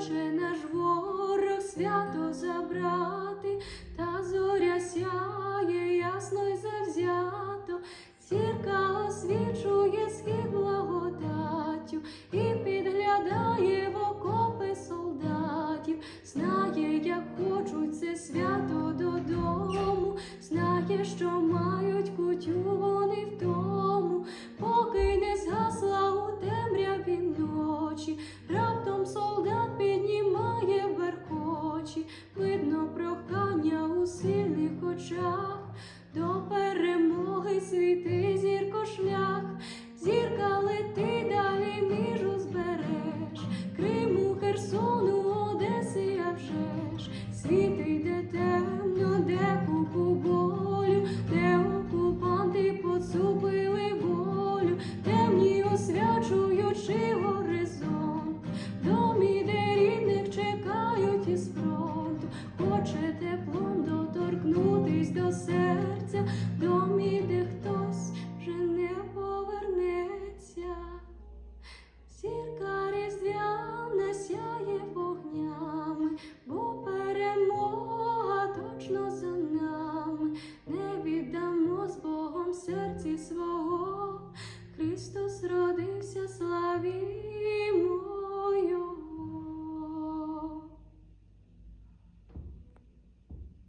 хоче наш ворог свято забрати, та зоря сяє, ясно й завзято, зірка освічує схід благодаттю і підглядає в окопи солдатів, знає, як хочуть це свято додому, знає, що мають кутю. душа до перемоги світи зірко шляху. be